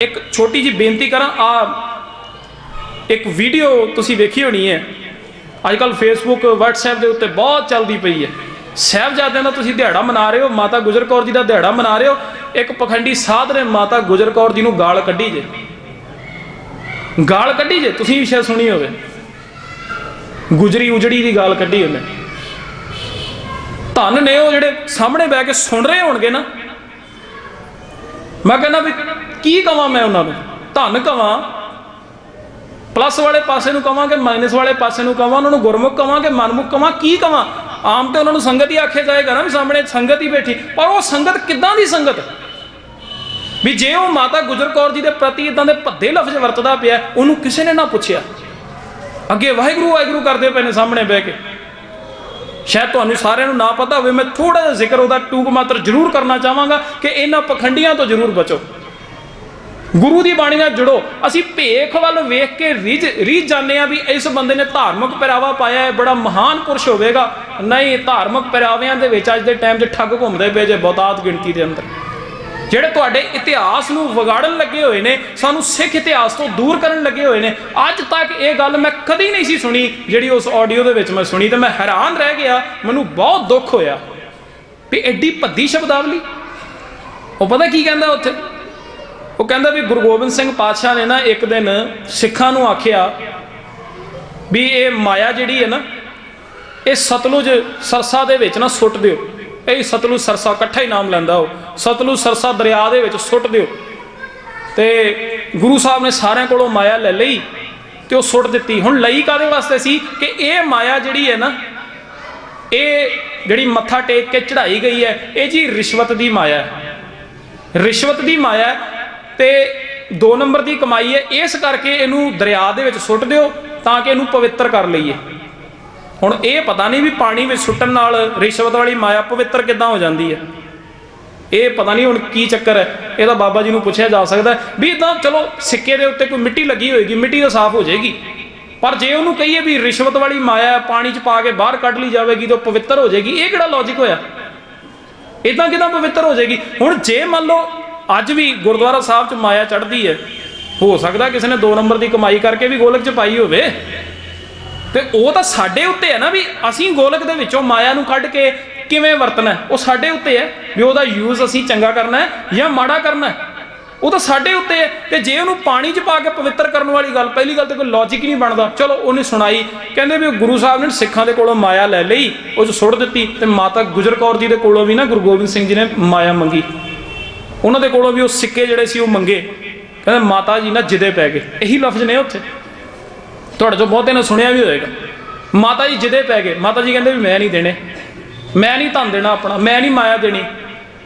ਇੱਕ ਛੋਟੀ ਜੀ ਬੇਨਤੀ ਕਰਾਂ, ਆ ਇੱਕ ਵੀਡੀਓ ਤੁਸੀਂ ਵੇਖੀ ਹੋਣੀ ਹੈ। ਅੱਜ ਕੱਲ ਫੇਸਬੁੱਕ WhatsApp ਦੇ ਉੱਤੇ ਬਹੁਤ ਚੱਲਦੀ ਪਈ ਹੈ। ਸਾਹਿਬਜ਼ਾਦਿਆਂ ਦਾ ਤੁਸੀਂ ਦਿਹਾੜਾ ਮਨਾ ਰਹੇ ਹੋ, ਮਾਤਾ ਗੁਜਰ ਕੌਰ ਜੀ ਦਾ ਦਿਹਾੜਾ ਮਨਾ ਰਹੇ ਹੋ। ਇੱਕ ਪਖੰਡੀ ਸਾਧ ਨੇ ਮਾਤਾ ਗੁਜਰ ਕੌਰ ਜੀ ਨੂੰ ਗਾਲ ਕੱਢੀ ਜੇ। ਗਾਲ ਕੱਢੀ ਜੇ, ਤੁਸੀਂ ਵੀ ਸ਼ਾਇਦ ਸੁਣੀ ਹੋਵੇ। ਗੁਜਰੀ ਉਜੜੀ ਦੀ ਗਾਲ ਕੱਢੀ ਉਹਨੇ। ਧੰਨ ਨੇ ਉਹ ਜਿਹੜੇ ਸਾਹਮਣੇ ਬਹਿ ਕੇ ਸੁਣ ਰਹੇ ਹੋਣਗੇ ਨਾ। ਮੈਂ ਕਹਿੰਦਾ ਵੀ ਕੀ ਕਵਾਂ ਮੈਂ ਉਹਨਾਂ ਨੂੰ? ਧਨ ਕਵਾਂ। ਪਲੱਸ ਵਾਲੇ ਪਾਸੇ ਨੂੰ ਕਵਾਂ ਕਿ ਮਾਈਨਸ ਵਾਲੇ ਪਾਸੇ ਨੂੰ ਕਵਾਂ, ਉਹਨਾਂ ਨੂੰ ਗੁਰਮੁਖ ਕਵਾਂ ਕਿ ਮਨਮੁਖ ਕਵਾਂ, ਕੀ ਕਵਾਂ? ਆਮ ਤੇ ਉਹਨਾਂ ਨੂੰ ਸੰਗਤ ਹੀ ਆਖਿਆ ਜਾਏਗਾ ਨਾ ਵੀ ਸਾਹਮਣੇ ਸੰਗਤ ਹੀ ਬੈਠੀ। ਪਰ ਉਹ ਸੰਗਤ ਕਿੱਦਾਂ ਦੀ ਸੰਗਤ? ਵੀ ਜੇ ਉਹ ਮਾਤਾ ਗੁਜਰ ਕੌਰ ਜੀ ਦੇ ਪ੍ਰਤੀ ਇਦਾਂ ਦੇ ਭੱਦੇ ਲਫ਼ਜ਼ ਵਰਤਦਾ ਪਿਆ, ਉਹਨੂੰ ਕਿਸੇ ਨੇ ਨਾ ਪੁੱਛਿਆ। ਅੱਗੇ ਵਾਹਿਗੁਰੂ ਵਾਹਿਗੁਰੂ ਕਰਦੇ ਪਏ ਨੇ ਸਾਹਮਣੇ ਬਹਿ ਕੇ। ਸ਼ਾਇਦ ਤੁਹਾਨੂੰ ਸਾਰਿਆਂ ਨੂੰ ਨਾ ਪਤਾ ਹੋਵੇ, ਮੈਂ ਥੋੜਾ ਜਿਹਾ ਜ਼ਿਕਰ ਉਹਦਾ ਟੂਕ ਮਾਤਰ ਜ਼ਰੂਰ ਕਰਨਾ ਚਾਹਾਂਗਾ ਕਿ ਇਹਨਾਂ ਪਖੰਡੀਆਂ ਤੋਂ ਜ਼ਰੂਰ ਬਚੋ। ਗੁਰੂ ਦੀ ਬਾਣੀ ਨਾਲ ਜੁੜੋ। ਅਸੀਂ ਭੇਖ ਵੱਲ ਵੇਖ ਕੇ ਰੀਝ ਰੀਝ ਜਾਂਦੇ ਆ ਵੀ ਇਸ ਬੰਦੇ ਨੇ ਧਾਰਮਿਕ ਪਹਿਰਾਵਾ ਪਾਇਆ ਹੈ, ਬੜਾ ਮਹਾਨ ਪੁਰਸ਼ ਹੋਵੇਗਾ। ਨਹੀਂ, ਧਾਰਮਿਕ ਪਹਿਰਾਵਿਆਂ ਦੇ ਵਿੱਚ ਅੱਜ ਦੇ ਟਾਈਮ 'ਚ ਠੱਗ ਘੁੰਮਦੇ ਪਏ ਜੇ ਬਹੁਤਾਤ ਗਿਣਤੀ ਦੇ ਅੰਦਰ। ਜਿਹੜੇ ਤੁਹਾਡੇ ਇਤਿਹਾਸ ਨੂੰ ਵਿਗਾੜਨ ਲੱਗੇ ਹੋਏ ਨੇ, ਸਾਨੂੰ ਸਿੱਖ ਇਤਿਹਾਸ ਤੋਂ ਦੂਰ ਕਰਨ ਲੱਗੇ ਹੋਏ ਨੇ, ਅੱਜ ਤੱਕ ਇਹ ਗੱਲ ਮੈਂ ਕਦੀ ਨਹੀਂ ਸੀ ਸੁਣੀ, ਜਿਹੜੀ ਉਸ ਆਡੀਓ ਦੇ ਵਿੱਚ ਮੈਂ ਸੁਣੀ, ਤੇ ਮੈਂ ਹੈਰਾਨ ਰਹਿ ਗਿਆ, ਮੈਨੂੰ ਬਹੁਤ ਦੁੱਖ ਹੋਇਆ। ਵੀ ਐਡੀ ਭੱਦੀ ਸ਼ਬਦਾਵਲੀ। ਉਹ ਪਤਾ ਕੀ ਕਹਿੰਦਾ ਉੱਥੇ? ਉਹ ਕਹਿੰਦਾ ਵੀ ਗੁਰੂ ਗੋਬਿੰਦ ਸਿੰਘ ਪਾਤਸ਼ਾਹ ਨੇ ਨਾ ਇੱਕ ਦਿਨ ਸਿੱਖਾਂ ਨੂੰ ਆਖਿਆ ਵੀ ਇਹ ਮਾਇਆ ਜਿਹੜੀ ਹੈ ਨਾ, ਇਹ ਸਤਲੁਜ ਸਰਸਾ ਦੇ ਵਿੱਚ ਨਾ ਸੁੱਟ ਦਿਓ। ਇਹ ਸਤਲੁਜ ਸਰਸਾ ਇਕੱਠਾ ਹੀ ਨਾਮ ਲੈਂਦਾ ਉਹ। ਸਤਲੁਜ ਸਰਸਾ ਦਰਿਆ ਦੇ ਵਿੱਚ ਸੁੱਟ ਦਿਓ। ਤੇ ਗੁਰੂ ਸਾਹਿਬ ਨੇ ਸਾਰਿਆਂ ਕੋਲੋਂ ਮਾਇਆ ਲੈ ਲਈ ਤੇ ਉਹ ਸੁੱਟ ਦਿੱਤੀ। ਹੁਣ ਲਈ ਕਾਦੇ ਵਾਸਤੇ ਸੀ ਕਿ ਇਹ ਮਾਇਆ ਜਿਹੜੀ ਹੈ ਨਾ, ਇਹ ਜਿਹੜੀ ਮੱਥਾ ਟੇਕ ਕੇ ਚੜਾਈ ਗਈ ਹੈ, ਇਹ ਜੀ ਰਿਸ਼ਵਤ ਦੀ ਮਾਇਆ ਹੈ। ਰਿਸ਼ਵਤ ਦੀ ਮਾਇਆ ਤੇ 2 ਨੰਬਰ ਦੀ ਕਮਾਈ ਹੈ, ਇਸ ਕਰਕੇ ਇਹਨੂੰ ਦਰਿਆ ਦੇ ਵਿੱਚ ਸੁੱਟ ਦਿਓ ਤਾਂ ਕਿ ਇਹਨੂੰ ਪਵਿੱਤਰ ਕਰ ਲਈਏ। ਹੁਣ ਇਹ ਪਤਾ ਨਹੀਂ ਵੀ ਪਾਣੀ ਵਿੱਚ ਸੁੱਟਣ ਨਾਲ ਰਿਸ਼ਵਤ ਵਾਲੀ ਮਾਇਆ ਪਵਿੱਤਰ ਕਿੱਦਾਂ ਹੋ ਜਾਂਦੀ ਹੈ। ਇਹ ਪਤਾ ਨਹੀਂ ਹੁਣ ਕੀ ਚੱਕਰ ਹੈ, ਇਹਦਾ ਬਾਬਾ ਜੀ ਨੂੰ ਪੁੱਛਿਆ ਜਾ ਸਕਦਾ ਵੀ ਇਦਾਂ ਚਲੋ ਸਿੱਕੇ ਦੇ ਉੱਤੇ ਕੋਈ ਮਿੱਟੀ ਲੱਗੀ ਹੋਏਗੀ, ਮਿੱਟੀ ਤਾਂ ਸਾਫ਼ ਹੋ ਜਾਏਗੀ। ਪਰ ਜੇ ਉਹਨੂੰ ਕਹੀਏ ਵੀ ਰਿਸ਼ਵਤ ਵਾਲੀ ਮਾਇਆ ਪਾਣੀ 'ਚ ਪਾ ਕੇ ਬਾਹਰ ਕੱਢ ਲਈ ਜਾਵੇਗੀ ਤਾਂ ਉਹ ਪਵਿੱਤਰ ਹੋ ਜਾਏਗੀ, ਇਹ ਕਿਹੜਾ ਲੌਜੀਕ ਹੋਇਆ? ਇਦਾਂ ਕਿਦਾਂ ਪਵਿੱਤਰ ਹੋ ਜਾਏਗੀ? ਹੁਣ ਜੇ ਮੰਨ ਲਓ ਅੱਜ ਵੀ ਗੁਰਦੁਆਰਾ ਸਾਹਿਬ 'ਚ ਮਾਇਆ ਚੜ੍ਹਦੀ ਹੈ। ਹੋ ਸਕਦਾ ਕਿਸੇ ਨੇ 2 ਨੰਬਰ ਦੀ ਕਮਾਈ ਕਰਕੇ ਵੀ ਗੋਲਕ 'ਚ ਪਾਈ ਹੋਵੇ। ਤੇ ਉਹ ਤਾਂ ਸਾਡੇ ਉੱਤੇ ਹੈ ਨਾ ਵੀ ਅਸੀਂ ਗੋਲਕ ਦੇ ਵਿੱਚੋਂ ਮਾਇਆ ਨੂੰ ਕੱਢ ਕੇ ਕਿਵੇਂ ਵਰਤਣਾ ਉਹ ਸਾਡੇ ਉੱਤੇ ਹੈ ਵੀ ਉਹਦਾ ਯੂਜ਼ ਅਸੀਂ ਚੰਗਾ ਕਰਨਾ ਹੈ ਜਾਂ ਮਾੜਾ ਕਰਨਾ ਹੈ। ਉਹ ਤਾਂ ਸਾਡੇ ਉੱਤੇ ਹੈ ਤੇ ਜੇ ਉਹਨੂੰ ਪਾਣੀ 'ਚ ਪਾ ਕੇ ਪਵਿੱਤਰ ਕਰਨ ਵਾਲੀ ਗੱਲ, ਪਹਿਲੀ ਗੱਲ ਤੇ ਕੋਈ ਲੌਜੀਕ ਨਹੀਂ ਬਣਦਾ। ਚਲੋ ਉਹਨੇ ਸੁਣਾਈ, ਕਹਿੰਦੇ ਵੀ ਗੁਰੂ ਸਾਹਿਬ ਨੇ ਸਿੱਖਾਂ ਦੇ ਕੋਲੋਂ ਮਾਇਆ ਲੈ ਲਈ, ਉਹ 'ਚ ਸੁੱਟ ਦਿੱਤੀ ਤੇ ਮਾਤਾ ਗੁਜਰ ਕੌਰ ਜੀ ਦੇ ਕੋਲੋਂ ਵੀ ਨਾ ਗੁਰੂ ਗੋਬਿੰਦ ਸਿੰਘ ਜੀ ਨੇ ਮਾਇਆ ਮੰਗੀ। ਉਹਨਾਂ ਦੇ ਕੋਲੋਂ ਵੀ ਉਹ ਸਿੱਕੇ ਜਿਹੜੇ ਸੀ ਉਹ ਮੰਗੇ। ਕਹਿੰਦੇ, ਮਾਤਾ ਜੀ, ਨਾ ਜਿਦੇ ਪੈ ਗਏ। ਇਹੀ ਲਫ਼ਜ਼ ਨੇ ਉੱਥੇ। ਤੁਹਾਡੇ ਚੋਂ ਬਹੁਤੇ ਨੇ ਸੁਣਿਆ ਵੀ ਹੋਏਗਾ। ਮਾਤਾ ਜੀ, ਜਿਦੇ ਪੈ ਗਏ। ਮਾਤਾ ਜੀ ਕਹਿੰਦੇ ਵੀ, ਮੈਂ ਨਹੀਂ ਦੇਣੇ। ਮੈਂ ਨਹੀਂ ਧਨ ਦੇਣਾ ਆਪਣਾ। ਮੈਂ ਨਹੀਂ ਮਾਇਆ ਦੇਣੀ।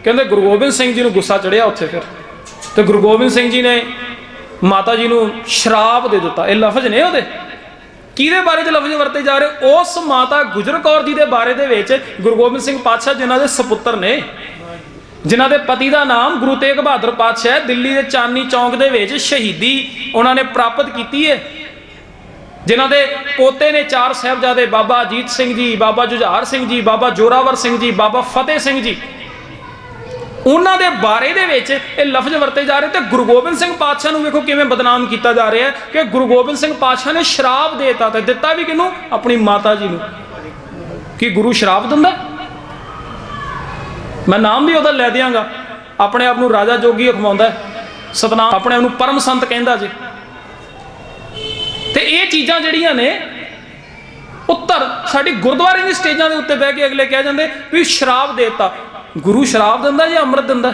ਕਹਿੰਦੇ, ਗੁਰੂ ਗੋਬਿੰਦ ਸਿੰਘ ਜੀ ਨੂੰ ਗੁੱਸਾ ਚੜਿਆ ਉੱਥੇ ਫਿਰ। ਤੇ ਗੁਰੂ ਗੋਬਿੰਦ ਸਿੰਘ ਜੀ ਨੇ ਮਾਤਾ ਜੀ ਨੂੰ ਸ਼ਰਾਪ ਦੇ ਦਿੱਤਾ। ਇਹ ਲਫ਼ਜ਼ ਨੇ ਉਹਦੇ। ਕਿਹਦੇ ਬਾਰੇ ਚ ਲਫ਼ਜ਼ ਵਰਤੇ ਜਾ ਰਹੇ? ਉਸ ਮਾਤਾ ਗੁਜਰ ਕੌਰ ਜੀ ਦੇ ਬਾਰੇ ਦੇ ਵਿੱਚ ਗੁਰੂ ਗੋਬਿੰਦ ਸਿੰਘ ਪਾਤਸ਼ਾਹ ਜਿਨ੍ਹਾਂ ਦੇ ਸੁਪੁੱਤਰ ਨੇ। ਜਿਨ੍ਹਾਂ ਦੇ ਪਤੀ ਦਾ ਨਾਮ ਗੁਰੂ ਤੇਗ ਬਹਾਦਰ ਪਾਤਸ਼ਾਹ ਦਿੱਲੀ ਦੇ ਚਾਂਦਨੀ ਚੌਂਕ ਦੇ ਵਿੱਚ ਸ਼ਹੀਦੀ ਉਹਨਾਂ ਨੇ ਪ੍ਰਾਪਤ ਕੀਤੀ ਹੈ ਜਿਨ੍ਹਾਂ ਦੇ ਪੋਤੇ ਨੇ ਚਾਰ ਸਾਹਿਬਜ਼ਾਦੇ ਬਾਬਾ ਅਜੀਤ ਸਿੰਘ ਜੀ, ਬਾਬਾ ਜੁਝਾਰ ਸਿੰਘ ਜੀ, ਬਾਬਾ ਜੋਰਾਵਰ ਸਿੰਘ ਜੀ, ਬਾਬਾ ਫਤਿਹ ਸਿੰਘ ਜੀ। ਉਹਨਾਂ ਦੇ ਬਾਰੇ ਦੇ ਵਿੱਚ ਇਹ ਲਫ਼ਜ਼ ਵਰਤੇ ਜਾ ਰਹੇ ਤੇ ਗੁਰੂ ਗੋਬਿੰਦ ਸਿੰਘ ਪਾਤਸ਼ਾਹ ਨੂੰ ਵੇਖੋ ਕਿਵੇਂ ਬਦਨਾਮ ਕੀਤਾ ਜਾ ਰਿਹਾ ਹੈ ਕਿ ਗੁਰੂ ਗੋਬਿੰਦ ਸਿੰਘ ਪਾਤਸ਼ਾਹ ਨੇ ਸ਼ਰਾਬ ਦੇਤਾ ਤੇ ਦਿੱਤਾ ਵੀ ਕਿਹਨੂੰ? ਆਪਣੀ ਮਾਤਾ ਜੀ ਨੂੰ। ਕੀ ਗੁਰੂ ਸ਼ਰਾਬ ਦਿੰਦਾ? ਮੈਂ ਨਾਮ ਵੀ ਉਹਦਾ ਲੈ ਦਿਆਂਗਾ। ਆਪਣੇ ਆਪ ਨੂੰ ਰਾਜਾ ਜੋਗੀ ਅਖਵਾਉਂਦਾ ਸਤਨਾਮ ਆਪਣੇ ਆਪ ਨੂੰ ਪਰਮ ਸੰਤ ਕਹਿੰਦਾ ਜੀ। ਤੇ ਇਹ ਚੀਜ਼ਾਂ ਜਿਹੜੀਆਂ ਨੇ, ਉੱਤਰ ਸਾਡੀ ਗੁਰਦੁਆਰੇ ਦੀ ਸਟੇਜਾਂ ਦੇ ਉੱਤੇ ਬਹਿ ਕੇ ਅਗਲੇ ਕਹਿ ਜਾਂਦੇ ਵੀ ਸ਼ਰਾਬ ਦੇਤਾ। ਗੁਰੂ ਸ਼ਰਾਬ ਦਿੰਦਾ ਜਾਂ ਅੰਮ੍ਰਿਤ ਦਿੰਦਾ?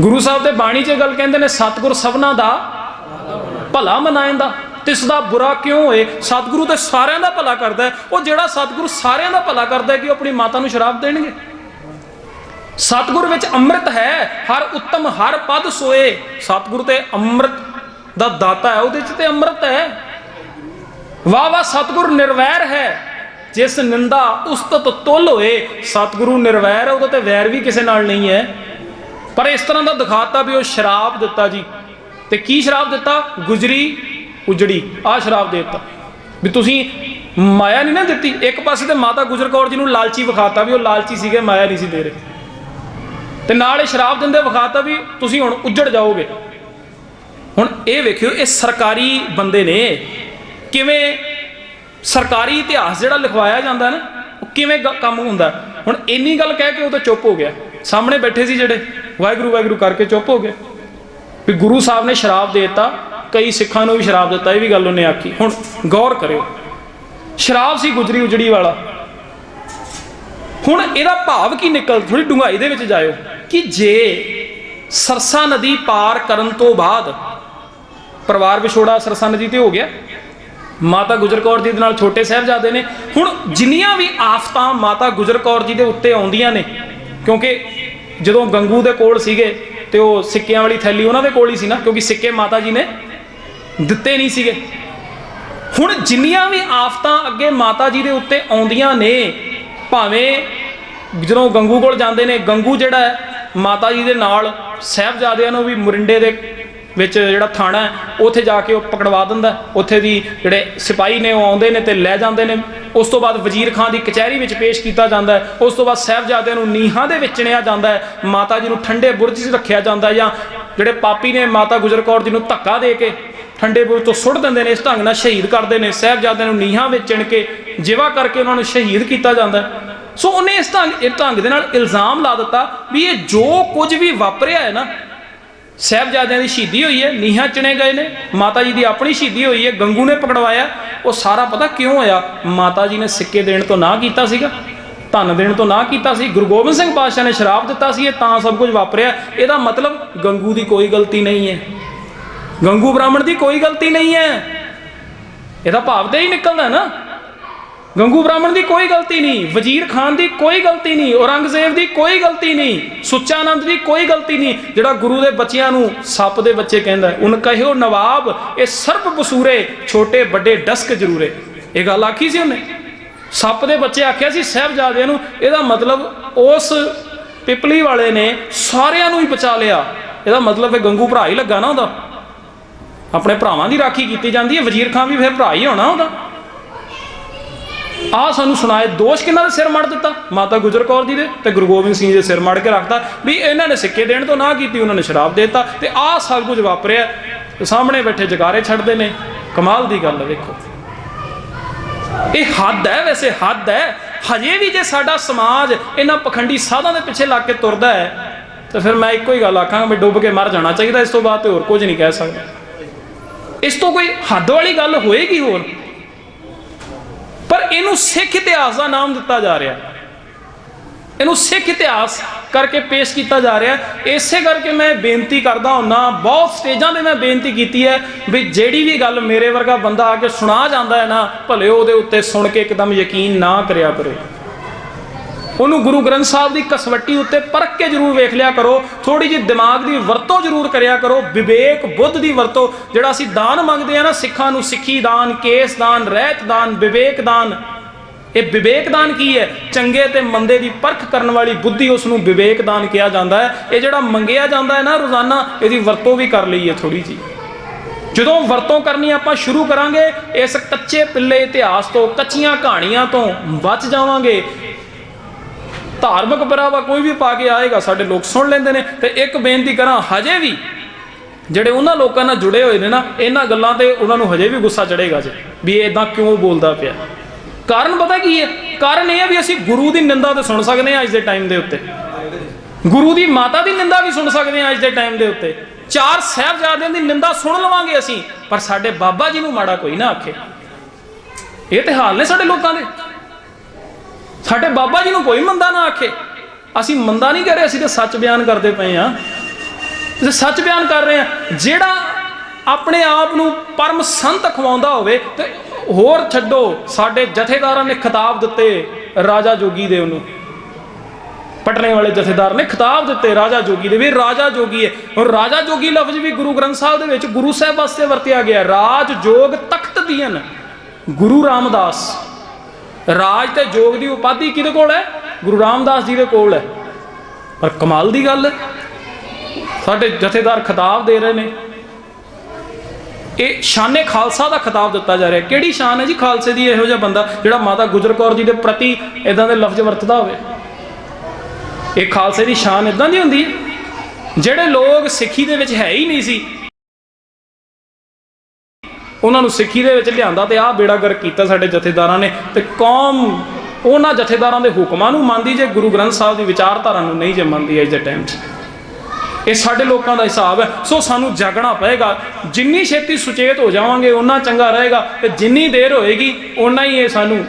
ਗੁਰੂ ਸਾਹਿਬ ਦੇ ਬਾਣੀ 'ਚ ਗੱਲ ਕਹਿੰਦੇ ਨੇ, ਸਤਿਗੁਰ ਸਭਨਾ ਦਾ ਭਲਾ ਮਨਾਇੰਦਾ ਤਿਸ ਦਾ ਬੁਰਾ ਕਿਉਂ ਹੋਏ? ਸਤਿਗੁਰੂ ਤੇ ਸਾਰਿਆਂ ਦਾ ਭਲਾ ਕਰਦਾ ਉਹ ਜਿਹੜਾ ਸਤਿਗੁਰੂ ਸਾਰਿਆਂ ਦਾ ਭਲਾ ਕਰਦਾ ਕਿ ਉਹ ਆਪਣੀ ਮਾਤਾ ਨੂੰ ਸ਼ਰਾਬ ਦੇਣਗੇ? ਸਤਿਗੁਰ ਵਿੱਚ ਅੰਮ੍ਰਿਤ ਹੈ, ਹਰ ਉੱਤਮ, ਹਰ ਪਦ ਸੋਏ। ਸਤਿਗੁਰ ਤੇ ਅੰਮ੍ਰਿਤ ਦਾ ਦਾਤਾ ਹੈ, ਉਹਦੇ 'ਚ ਤੇ ਅੰਮ੍ਰਿਤ ਹੈ। ਵਾਹ ਵਾਹ, ਸਤਿਗੁਰ ਨਿਰਵੈਰ ਹੈ। ਜਿਸ ਨਿੰਦਾ ਉਸਤਤ ਤੁਲ ਹੋਏ, ਸਤਿਗੁਰੂ ਨਿਰਵੈਰ ਹੈ, ਉਹਦਾ ਤੇ ਵੈਰ ਵੀ ਕਿਸੇ ਨਾਲ ਨਹੀਂ ਹੈ। ਪਰ ਇਸ ਤਰ੍ਹਾਂ ਦਾ ਦਿਖਾਤਾ ਵੀ ਉਹ ਸ਼ਰਾਬ ਦਿੱਤਾ ਜੀ। ਤੇ ਕੀ ਸ਼ਰਾਬ ਦਿੱਤਾ? ਗੁਜਰੀ ਉਜੜੀ ਆ ਸ਼ਰਾਬ ਦੇ ਦਿੱਤਾ। ਵੀ ਤੁਸੀਂ ਮਾਇਆ ਨਹੀਂ ਨਾ ਦਿੱਤੀ, ਇੱਕ ਪਾਸੇ ਤੇ ਮਾਤਾ ਗੁਜਰ ਕੌਰ ਜੀ ਨੂੰ ਲਾਲਚੀ ਵਿਖਾਤਾ ਵੀ ਉਹ ਲਾਲਚੀ ਸੀਗੇ, ਮਾਇਆ ਨਹੀਂ ਸੀ ਦੇ ਰਹੇ। ਤੇ ਨਾਲ ਇਹ ਸ਼ਰਾਬ ਦਿੰਦੇ ਵਿਖਾਤਾ ਵੀ ਤੁਸੀਂ ਹੁਣ ਉੱਜੜ ਜਾਓਗੇ। ਹੁਣ ਇਹ ਵੇਖਿਓ, ਇਹ ਸਰਕਾਰੀ ਬੰਦੇ ਨੇ ਕਿਵੇਂ ਸਰਕਾਰੀ ਇਤਿਹਾਸ ਜਿਹੜਾ ਲਿਖਵਾਇਆ ਜਾਂਦਾ ਨਾ, ਉਹ ਕਿਵੇਂ ਗ- ਕੰਮ ਹੁੰਦਾ। ਹੁਣ ਇੰਨੀ ਗੱਲ ਕਹਿ ਕੇ ਉਹ ਤਾਂ ਚੁੱਪ ਹੋ ਗਿਆ। ਸਾਹਮਣੇ ਬੈਠੇ ਸੀ ਜਿਹੜੇ ਵਾਹਿਗੁਰੂ ਵਾਹਿਗੁਰੂ ਕਰਕੇ ਚੁੱਪ ਹੋ ਗਏ। ਵੀ ਗੁਰੂ ਸਾਹਿਬ ਨੇ ਸ਼ਰਾਬ ਦੇ ਦਿੱਤਾ ਕਈ ਸਿੱਖਾਂ ਨੂੰ ਵੀ ਸ਼ਰਾਬ ਦਿੱਤਾ, ਇਹ ਵੀ ਗੱਲ ਉਹਨੇ ਆਖੀ। ਹੁਣ ਗੌਰ ਕਰਿਓ, ਸ਼ਰਾਬ ਸੀ ਗੁਜਰੀ ਉਜੜੀ ਵਾਲਾ। ਹੁਣ ਇਹਦਾ ਭਾਵ ਕੀ ਨਿਕਲ ਥੋੜੀ ਡੂੰਘਾਈ ਦੇ ਵਿੱਚ ਜਾਇਓ ਕਿ ਜੇ ਸਰਸਾ ਨਦੀ ਪਾਰ ਕਰਨ ਤੋਂ ਬਾਅਦ ਪਰਿਵਾਰ ਵਿਛੋੜਾ ਸਰਸਾ ਨਦੀ ਤੇ ਹੋ ਗਿਆ, ਮਾਤਾ ਗੁਜਰ ਕੌਰ ਜੀ ਦੇ ਨਾਲ ਛੋਟੇ ਸਾਹਿਬਜ਼ਾਦੇ ਨੇ। ਹੁਣ ਜਿੰਨੀਆਂ ਵੀ ਆਫਤਾਂ ਮਾਤਾ ਗੁਜਰ ਕੌਰ ਜੀ ਦੇ ਉੱਤੇ ਆਉਂਦੀਆਂ ਨੇ, ਕਿਉਂਕਿ ਜਦੋਂ ਗੰਗੂ ਦੇ ਕੋਲ ਸੀਗੇ ਤੇ ਉਹ ਸਿੱਕਿਆਂ ਵਾਲੀ ਥੈਲੀ ਉਹਨਾਂ ਦੇ ਕੋਲ ਹੀ ਸੀ ਨਾ, ਕਿਉਂਕਿ ਸਿੱਕੇ ਮਾਤਾ ਜੀ ਨੇ ਦਿੱਤੇ ਨਹੀਂ ਸੀਗੇ। ਹੁਣ ਜਿੰਨੀਆਂ ਵੀ ਆਫਤਾਂ ਅੱਗੇ ਮਾਤਾ ਜੀ ਦੇ ਉੱਤੇ ਆਉਂਦੀਆਂ ਨੇ, ਭਾਵੇਂ ਜਦੋਂ ਗੰਗੂ ਕੋਲ ਜਾਂਦੇ ਨੇ, ਗੰਗੂ ਜਿਹੜਾ ਮਾਤਾ ਜੀ ਦੇ ਨਾਲ ਸਾਹਿਬਜ਼ਾਦਿਆਂ ਨੂੰ ਵੀ ਮੁਰਿੰਡੇ ਦੇ ਵਿੱਚ ਜਿਹੜਾ ਥਾਣਾ ਹੈ, ਉੱਥੇ ਜਾ ਕੇ ਉਹ ਪਕੜਵਾ ਦਿੰਦਾ ਉੱਥੇ ਦੀ ਜਿਹੜੇ ਸਿਪਾਹੀ ਨੇ ਉਹ ਆਉਂਦੇ ਨੇ ਤੇ ਲੈ ਜਾਂਦੇ ਨੇ। ਉਸ ਤੋਂ ਬਾਅਦ ਵਜ਼ੀਰ ਖਾਨ ਦੀ ਕਚਹਿਰੀ ਵਿੱਚ ਪੇਸ਼ ਕੀਤਾ ਜਾਂਦਾ ਹੈ। ਉਸ ਤੋਂ ਬਾਅਦ ਸਾਹਿਬਜ਼ਾਦਿਆਂ ਨੂੰ ਨੀਹਾਂ ਦੇ ਵਿੱਚ ਚਿਣਿਆ ਜਾਂਦਾ ਹੈ। ਮਾਤਾ ਜੀ ਨੂੰ ਠੰਡੇ ਬੁਰਜ 'ਚ ਰੱਖਿਆ ਜਾਂਦਾ ਜਾਂ ਜਿਹੜੇ ਪਾਪੀ ਨੇ ਮਾਤਾ ਗੁਜਰ ਕੌਰ ਜੀ ਨੂੰ ਧੱਕਾ ਦੇ ਕੇ ਠੰਡੇ ਬੁਰਜ ਤੋਂ ਸੁੱਟ ਦਿੰਦੇ ਨੇ, ਇਸ ਢੰਗ ਨਾਲ ਸ਼ਹੀਦ ਕਰਦੇ ਨੇ, ਸਾਹਿਬਜ਼ਾਦਿਆਂ ਨੂੰ ਨੀਹਾਂ ਵਿੱਚ ਚਿਣ ਕੇ ਜਿਵਾ ਕਰਕੇ ਉਹਨਾਂ ਨੂੰ ਸ਼ਹੀਦ ਕੀਤਾ ਜਾਂਦਾ ਸੋ ਉਹਨੇ ਇਸ ਢੰਗ ਇਹ ਢੰਗ ਦੇ ਨਾਲ ਇਲਜ਼ਾਮ ਲਾ ਦਿੱਤਾ ਵੀ ਇਹ ਜੋ ਕੁਝ ਵੀ ਵਾਪਰਿਆ ਹੈ ਨਾ, ਸਾਹਿਬਜ਼ਾਦਿਆਂ ਦੀ ਸ਼ਹੀਦੀ ਹੋਈ ਹੈ, ਨੀਹਾਂ ਚਿਣੇ ਗਏ ਨੇ, ਮਾਤਾ ਜੀ ਦੀ ਆਪਣੀ ਸ਼ਹੀਦੀ ਹੋਈ ਹੈ, ਗੰਗੂ ਨੇ ਪਕੜਵਾਇਆ, ਉਹ ਸਾਰਾ ਪਤਾ ਕਿਉਂ ਹੋਇਆ? ਮਾਤਾ ਜੀ ਨੇ ਸਿੱਕੇ ਦੇਣ ਤੋਂ ਨਾ ਕੀਤਾ ਸੀਗਾ, ਧਨ ਦੇਣ ਤੋਂ ਨਾ ਕੀਤਾ ਸੀ, ਗੁਰੂ ਗੋਬਿੰਦ ਸਿੰਘ ਪਾਤਸ਼ਾਹ ਨੇ ਸ਼ਰਾਬ ਦਿੱਤਾ ਸੀ, ਇਹ ਤਾਂ ਸਭ ਕੁਝ ਵਾਪਰਿਆ, ਇਹਦਾ ਮਤਲਬ ਗੰਗੂ ਦੀ ਕੋਈ ਗਲਤੀ ਨਹੀਂ ਹੈ। ਗੰਗੂ ਬ੍ਰਾਹਮਣ ਦੀ ਕੋਈ ਗਲਤੀ ਨਹੀਂ ਹੈ। ਇਹਦਾ ਭਾਵ ਤੇ ਹੀ ਨਿਕਲਦਾ ਨਾ। ਗੰਗੂ ਬ੍ਰਾਹਮਣ ਦੀ ਕੋਈ ਗਲਤੀ ਨਹੀਂ ਵਜ਼ੀਰ ਖਾਨ ਦੀ ਕੋਈ ਗਲਤੀ ਨਹੀਂ ਔਰੰਗਜ਼ੇਬ ਦੀ ਕੋਈ ਗਲਤੀ ਨਹੀਂ ਸੁੱਚਾਨੰਦ ਦੀ ਕੋਈ ਗਲਤੀ ਨਹੀਂ ਜਿਹੜਾ ਗੁਰੂ ਦੇ ਬੱਚਿਆਂ ਨੂੰ ਸੱਪ ਦੇ ਬੱਚੇ ਕਹਿੰਦਾ ਹੈ, ਉਨ ਕਹਿਓ ਨਵਾਬ ਇਹ ਸਰਪ ਬਸੂਰੇ ਛੋਟੇ ਵੱਡੇ ਡਸਕ ਜ਼ਰੂਰੇ ਇਹ ਗੱਲ ਆਖੀ ਸੀ ਉਹਨੇ। ਸੱਪ ਦੇ ਬੱਚੇ ਆਖਿਆ ਸੀ ਸਾਹਿਬਜ਼ਾਦਿਆਂ ਨੂੰ ਇਹਦਾ ਮਤਲਬ ਉਸ ਪਿਪਲੀ ਵਾਲੇ ਨੇ ਸਾਰਿਆਂ ਨੂੰ ਹੀ ਬਚਾ ਲਿਆ। ਇਹਦਾ ਮਤਲਬ ਇਹ ਗੰਗੂ ਭਰਾ ਹੀ ਲੱਗਾ ਨਾ ਉਹਦਾ। ਆਪਣੇ ਭਰਾਵਾਂ ਦੀ ਰਾਖੀ ਕੀਤੀ ਜਾਂਦੀ ਹੈ, ਵਜ਼ੀਰ ਖਾਨ ਵੀ ਫਿਰ ਭਰਾ ਹੀ ਹੋਣਾ ਉਹਦਾ। ਆ ਸਾਨੂੰ ਸੁਣਾਏ, ਦੋਸ਼ ਕਿਹਨਾਂ ਦੇ ਸਿਰ ਮੜ ਦਿੱਤਾ? ਮਾਤਾ ਗੁਜਰ ਕੌਰ ਜੀ ਦੇ ਤੇ ਗੁਰੂ ਗੋਬਿੰਦ ਸਿੰਘ ਜੀ ਦੇ ਸਿਰ ਮੜ ਕੇ ਰੱਖਤਾ ਵੀ ਇਹਨਾਂ ਨੇ ਸਿੱਕੇ ਦੇਣ ਤੋਂ ਨਾ ਕੀਤੀ, ਉਹਨਾਂ ਨੇ ਸ਼ਰਾਬ ਦੇ ਦਿੱਤਾ ਤੇ ਆਹ ਸਭ ਕੁਝ ਵਾਪਰਿਆ। ਤੇ ਸਾਹਮਣੇ ਬੈਠੇ ਜਗਾਰੇ ਛੱਡਦੇ ਨੇ। ਕਮਾਲ ਦੀ ਗੱਲ ਹੈ, ਵੇਖੋ। ਇਹ ਹੱਦ ਹੈ ਵੈਸੇ, ਹੱਦ ਹੈ। ਹਜੇ ਵੀ ਜੇ ਸਾਡਾ ਸਮਾਜ ਇਹਨਾਂ ਪਖੰਡੀ ਸਾਧਾਂ ਦੇ ਪਿੱਛੇ ਲੱਗ ਕੇ ਤੁਰਦਾ ਹੈ, ਤਾਂ ਫਿਰ ਮੈਂ ਇੱਕੋ ਹੀ ਗੱਲ ਆਖਾਂਗਾ ਵੀ ਡੁੱਬ ਕੇ ਮਰ ਜਾਣਾ ਚਾਹੀਦਾ, ਇਸ ਤੋਂ ਬਾਅਦ ਤੇ ਹੋਰ ਕੁਝ ਨਹੀਂ ਕਹਿ ਸਕਦਾ। ਇਸ ਤੋਂ ਕੋਈ ਹੱਦ ਵਾਲੀ ਗੱਲ ਹੋਏਗੀ ਹੋਰ? ਪਰ ਇਹਨੂੰ ਸਿੱਖ ਇਤਿਹਾਸ ਦਾ ਨਾਮ ਦਿੱਤਾ ਜਾ ਰਿਹਾ। ਇਹਨੂੰ ਸਿੱਖ ਇਤਿਹਾਸ ਕਰਕੇ ਪੇਸ਼ ਕੀਤਾ ਜਾ ਰਿਹਾ। ਇਸੇ ਕਰਕੇ ਮੈਂ ਬੇਨਤੀ ਕਰਦਾ ਹੁੰਨਾ, ਬਹੁਤ ਸਟੇਜਾਂ ਤੇ ਮੈਂ ਬੇਨਤੀ ਕੀਤੀ ਹੈ ਵੀ ਜਿਹੜੀ ਵੀ ਗੱਲ ਮੇਰੇ ਵਰਗਾ ਬੰਦਾ ਆ ਕੇ ਸੁਣਾ ਜਾਂਦਾ ਹੈ ਨਾ, ਭਲੇ ਉਹਦੇ ਉੱਤੇ ਸੁਣ ਕੇ ਇੱਕਦਮ ਯਕੀਨ ਨਾ ਕਰਿਆ ਕਰੋ। ਉਹਨੂੰ ਗੁਰੂ ਗ੍ਰੰਥ ਸਾਹਿਬ ਦੀ ਕਸਵੱਟੀ ਉੱਤੇ ਪਰਖ ਕੇ ਜਰੂਰ ਵੇਖ ਲਿਆ ਕਰੋ। ਥੋੜੀ ਜਿਹੀ ਦਿਮਾਗ ਦੀ ਵਰਤੋਂ ਜਰੂਰ ਕਰਿਆ ਕਰੋ। ਵਿਵੇਕ ਬੁੱਧ ਦੀ ਵਰਤੋਂ, ਜਿਹੜਾ ਅਸੀਂ ਦਾਨ ਮੰਗਦੇ ਆ ਨਾ, ਸਿੱਖਾਂ ਨੂੰ ਸਿੱਖੀ ਦਾਨ, ਕੇਸ ਦਾਨ, ਰਹਿਤ ਦਾਨ, ਵਿਵੇਕ ਦਾਨ। ਇਹ ਵਿਵੇਕ ਦਾਨ ਕੀ ਹੈ? ਚੰਗੇ ਤੇ ਮੰਦੇ ਦੀ ਪਰਖ ਕਰਨ ਵਾਲੀ ਬੁੱਧੀ ਉਸ ਨੂੰ ਵਿਵੇਕ ਦਾਨ ਕਿਹਾ ਜਾਂਦਾ ਹੈ। ਇਹ ਜਿਹੜਾ ਮੰਗਿਆ ਜਾਂਦਾ ਹੈ ਨਾ ਰੋਜ਼ਾਨਾ, ਇਹਦੀ ਵਰਤੋਂ ਵੀ ਕਰ ਲਈਏ ਥੋੜੀ ਜੀ ਜਦੋਂ ਵਰਤੋਂ ਕਰਨੀ ਆਪਾਂ ਸ਼ੁਰੂ ਕਰਾਂਗੇ, ਇਸ ਕੱਚੇ ਪਿੱਲੇ ਇਤਿਹਾਸ ਤੋਂ, ਕੱਚੀਆਂ ਕਹਾਣੀਆਂ ਤੋਂ ਬਚ ਜਾਵਾਂਗੇ। ਧਾਰਮਿਕ ਬਰਾਵਾ ਕੋਈ ਵੀ ਪਾ ਕੇ ਆਏਗਾ, ਸਾਡੇ ਲੋਕ ਸੁਣ ਲੈਂਦੇ ਨੇ। ਤੇ ਇੱਕ ਬੇਨਤੀ ਕਰਾਂ, ਹਜੇ ਵੀ ਜਿਹੜੇ ਉਹਨਾਂ ਲੋਕਾਂ ਨਾਲ ਜੁੜੇ ਹੋਏ ਨੇ ਨਾ, ਇਹਨਾਂ ਗੱਲਾਂ ਤੇ ਉਹਨਾਂ ਨੂੰ ਹਜੇ ਵੀ ਗੁੱਸਾ ਚੜੇਗਾ ਜੇ, ਵੀ ਇਹ ਇਦਾਂ ਕਿਉਂ ਬੋਲਦਾ ਪਿਆ। ਕਾਰਨ ਪਤਾ ਕੀ ਹੈ ਕਾਰਨ ਇਹ ਹੈ ਵੀ ਅਸੀਂ ਗੁਰੂ ਦੀ ਨਿੰਦਾ ਤੇ ਸੁਣ ਸਕਦੇ ਹਾਂ ਅੱਜ ਦੇ ਟਾਈਮ ਦੇ ਉੱਤੇ। ਗੁਰੂ ਦੀ ਮਾਤਾ ਦੀ ਨਿੰਦਾ ਵੀ ਸੁਣ ਸਕਦੇ ਹਾਂ ਅੱਜ ਦੇ ਟਾਈਮ ਦੇ ਉੱਤੇ। ਚਾਰ ਸਾਹਿਬਜ਼ਾਦਿਆਂ ਦੀ ਨਿੰਦਾ ਸੁਣ ਲਵਾਂਗੇ ਅਸੀਂ, ਪਰ ਸਾਡੇ ਬਾਬਾ ਜੀ ਨੂੰ ਮਾੜਾ ਕੋਈ ਨਾ ਆਖੇ। ਇਹ ਤੇ ਹਾਲ ਨੇ ਸਾਡੇ ਲੋਕਾਂ ਦੇ। ਸਾਡੇ ਬਾਬਾ ਜੀ ਨੂੰ ਕੋਈ ਮੰਦਾ ਨਾ ਆਖੇ। ਅਸੀਂ ਮੰਦਾ ਨਹੀਂ ਕਰ ਰਹੇ, ਅਸੀਂ ਤਾਂ ਸੱਚ ਬਿਆਨ ਕਰਦੇ ਪਏ ਆ ਅਸੀਂ ਸੱਚ ਬਿਆਨ ਕਰ ਰਹੇ ਆ ਜਿਹੜਾ ਆਪਣੇ ਆਪ ਨੂੰ ਪਰਮ ਸੰਤ ਖਵਾਉਂਦਾ ਹੋਵੇ, ਤੇ ਹੋਰ ਛੱਡੋ, ਸਾਡੇ ਜਥੇਦਾਰਾਂ ਨੇ ਖਿਤਾਬ ਦਿੱਤੇ ਰਾਜਾ ਜੋਗੀ ਦੇ ਉਹਨੂੰ ਪਟਨੇ ਵਾਲੇ ਜਥੇਦਾਰ ਨੇ ਖਿਤਾਬ ਦਿੱਤੇ ਰਾਜਾ ਜੋਗੀ ਦੇ ਵੀ ਰਾਜਾ ਜੋਗੀ ਹੈ। ਹੁਣ ਰਾਜਾ ਜੋਗੀ ਲਫ਼ਜ਼ ਵੀ ਗੁਰੂ ਗ੍ਰੰਥ ਸਾਹਿਬ ਦੇ ਵਿੱਚ ਗੁਰੂ ਸਾਹਿਬ ਵਾਸਤੇ ਵਰਤਿਆ ਗਿਆ ਰਾਜ ਜੋਗ ਤਖਤ ਦੀਨ ਗੁਰੂ ਰਾਮਦਾਸ। ਰਾਜ ਤੇ ਜੋਗ ਦੀ ਉਪਾਧੀ ਕਿਹਦੇ ਕੋਲ ਹੈ? ਗੁਰੂ ਰਾਮਦਾਸ ਜੀ ਦੇ ਕੋਲ ਹੈ। ਪਰ ਕਮਾਲ ਦੀ ਗੱਲ ਹੈ, ਸਾਡੇ ਜਥੇਦਾਰ ਖਿਤਾਬ ਦੇ ਰਹੇ ਨੇ। ਇਹ ਸ਼ਾਨੇ ਖਾਲਸਾ ਦਾ ਖਿਤਾਬ ਦਿੱਤਾ ਜਾ ਰਿਹਾ। ਕਿਹੜੀ ਸ਼ਾਨ ਹੈ ਜੀ ਖਾਲਸੇ ਦੀ ਇਹੋ ਜਿਹਾ ਬੰਦਾ, ਜਿਹੜਾ ਮਾਤਾ ਗੁਜਰ ਕੌਰ ਜੀ ਦੇ ਪ੍ਰਤੀ ਇਦਾਂ ਦੇ ਲਫ਼ਜ਼ ਵਰਤਦਾ ਹੋਵੇ? ਇਹ ਖਾਲਸੇ ਦੀ ਸ਼ਾਨ ਇਦਾਂ ਦੀ ਹੁੰਦੀ ਹੈ, ਜਿਹੜੇ ਲੋਕ ਸਿੱਖੀ ਦੇ ਵਿੱਚ ਹੈ ਹੀ ਨਹੀਂ ਸੀ। ਉਹਨਾਂ ਨੂੰ ਸਿੱਖੀ ਦੇ ਵਿੱਚ ਲਿਆਂਦਾ ਤੇ ਆਹ ਬੇੜਾ ਕੀਤਾ ਸਾਡੇ ਜਥੇਦਾਰਾਂ ਨੇ ਤੇ ਕੌਮ ਉਹਨਾਂ ਜਥੇਦਾਰਾਂ ਦੇ ਹੁਕਮਾਂ ਨੂੰ ਮੰਨਦੀ ਜੇ ਗੁਰੂ ਗ੍ਰੰਥ ਸਾਹਿਬ ਦੀ ਵਿਚਾਰਧਾਰਾ ਨੂੰ ਨਹੀਂ ਜੇ ਮੰਨਦੀ ਅੱਜ ਦੇ ਟਾਈਮ 'ਚ। ਇਹ ਸਾਡੇ ਲੋਕਾਂ ਦਾ ਹਿਸਾਬ ਹੈ ਸੋ ਸਾਨੂੰ ਜਾਗਣਾ ਪਏਗਾ। ਜਿੰਨੀ ਛੇਤੀ ਸੁਚੇਤ ਹੋ ਜਾਵਾਂਗੇ ਉਨਾ ਚੰਗਾ ਰਹੇਗਾ। ਤੇ ਜਿੰਨੀ ਦੇਰ ਹੋਏਗੀ ਉਨਾ ਹੀ ਇਹ ਸਾਨੂੰ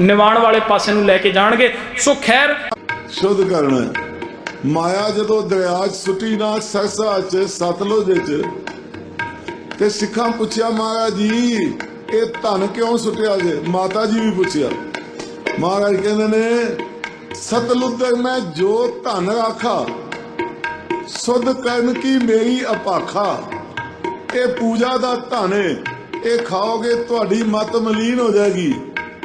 ਨਿਵਾਣ ਵਾਲੇ ਪਾਸੇ ਨੂੰ ਲੈ ਕੇ ਜਾਣਗੇ। ਸੋ ਖੈਰ, ਸ਼ੁੱਧ ਕਰਨਾ ਮਾਇਆ ਜਦੋਂ ਦਰਿਆ 'ਚ ਸੁੱਟੀ ਨਾ ਸਰਸਾ ਚ, ਸਤਲੁਜ ਚ ਤੇ ਸਿੱਖਾਂ ਪੁੱਛਿਆ ਮਹਾਰਾਜ ਜੀ, ਇਹ ਧਨ ਕਿਉਂ ਸੁੱਟਿਆ ਜੇ? ਮਾਤਾ ਜੀ ਵੀ ਪੁੱਛਿਆ। ਮਹਾਰਾਜ ਕਹਿੰਦੇ ਨੇ, ਸਤਲੁਜ ਮੈਂ ਜੋ ਧਨ ਰਾਖਾ, ਸੁਧ ਕਰਨ ਕੀ ਮੇਰੀ ਅਪਾਖਾ। ਇਹ ਪੂਜਾ ਦਾ ਧਨ ਹੈ ਇਹ ਖਾਓਗੇ ਤੁਹਾਡੀ ਮਤ ਮਲੀਨ ਹੋ ਜਾਏਗੀ।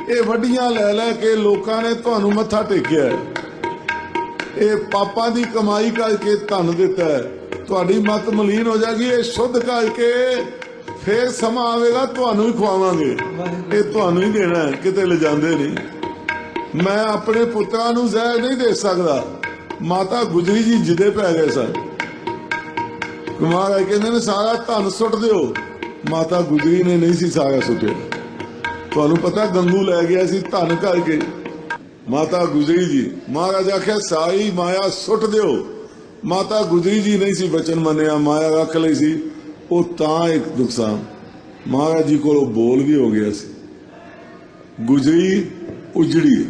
ਇਹ ਵੱਡੀਆਂ ਲੈ ਲੈ ਕੇ ਲੋਕਾਂ ਨੇ ਤੁਹਾਨੂੰ ਮੱਥਾ ਟੇਕਿਆ ਇਹ ਪਾਪਾਂ ਦੀ ਕਮਾਈ ਕਰਕੇ ਧਨ ਦਿੱਤਾ ਹੈ ਤੁਹਾਡੀ ਮਤ ਮਲੀਨ ਹੋ ਜਾਏਗੀ, ਇਹ ਸ਼ੁੱਧ ਕਰਕੇ ਫੇਰ ਸਮਾਂ ਆਵੇਗਾ, ਤੁਹਾਨੂੰ ਹੀ ਖਵਾਵਾਂਗੇ। ਇਹ ਤੁਹਾਨੂੰ ਹੀ ਦੇਣਾ ਕਿਤੇ ਲਿਜਾਂਦੇ ਨਹੀਂ। ਮੈਂ ਆਪਣੇ ਪੁੱਤਰਾਂ ਨੂੰ ਜ਼ਹਿਰ ਨਹੀਂ ਦੇ ਸਕਦਾ। ਮਾਤਾ ਗੁਜਰੀ ਜੀ ਜਿੱਦੇ ਪੈ ਗਏ ਸਨ। ਕੁਮਾਰ ਕਹਿੰਦੇ ਨੇ, ਸਾਰਾ ਧਨ ਸੁੱਟ ਦਿਓ। ਮਾਤਾ ਗੁਜਰੀ ਨੇ ਨਹੀਂ ਸੀ ਸਾਰਾ ਸੁੱਟਿਆ। ਤੁਹਾਨੂੰ ਪਤਾ ਗੰਗੂ ਲੈ ਗਿਆ ਸੀ ਧਨ ਕਰਕੇ। ਮਾਤਾ ਗੁਜਰੀ ਜੀ, ਮਹਾਰਾਜ ਆਖਿਆ, ਸਾਰੀ ਮਾਇਆ ਸੁੱਟ ਦਿਓ। ਮਾਤਾ ਗੁਜਰੀ ਜੀ ਨਹੀਂ ਸੀ ਬਚਨ ਮੰਨਿਆ ਮਾਇਆ ਰੱਖ ਲਈ ਸੀ। ਉਹ ਤਾਂ ਇੱਕ ਨੁਕਸਾਨ ਮਹਾਰਾਜ ਜੀ ਕੋਲੋਂ ਬੋਲ ਵੀ ਹੋ ਗਿਆ ਸੀ। ਗੁਜਰੀ ਉਜੜੀ।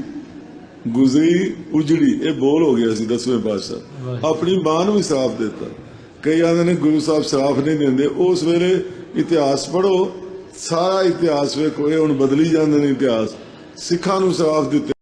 ਗੁਜਰੀ ਉਜੜੀ। ਇਹ ਬੋਲ ਹੋ ਗਿਆ ਸੀ ਦਸਵੇਂ ਪਾਤਸ਼ਾਹ। ਆਪਣੀ ਮਾਂ ਨੂੰ ਵੀ ਸ਼ਰਾਪ ਦਿੱਤਾ। ਕਈ ਆਂਦੇ ਨੇ ਗੁਰੂ ਸਾਹਿਬ ਸ਼ਰਾਪ ਨਹੀਂ ਦਿੰਦੇ। ਉਸ ਵੇਲੇ ਇਤਿਹਾਸ ਪੜ੍ਹੋ। ਸਾਰਾ ਇਤਿਹਾਸ ਵੇਖੋ। ਇਹ ਹੁਣ ਬਦਲੀ ਜਾਂਦੇ ਨੇ ਇਤਿਹਾਸ। ਸਿੱਖਾਂ ਨੂੰ ਸ਼ਰਾਪ ਦਿੱਤੇ।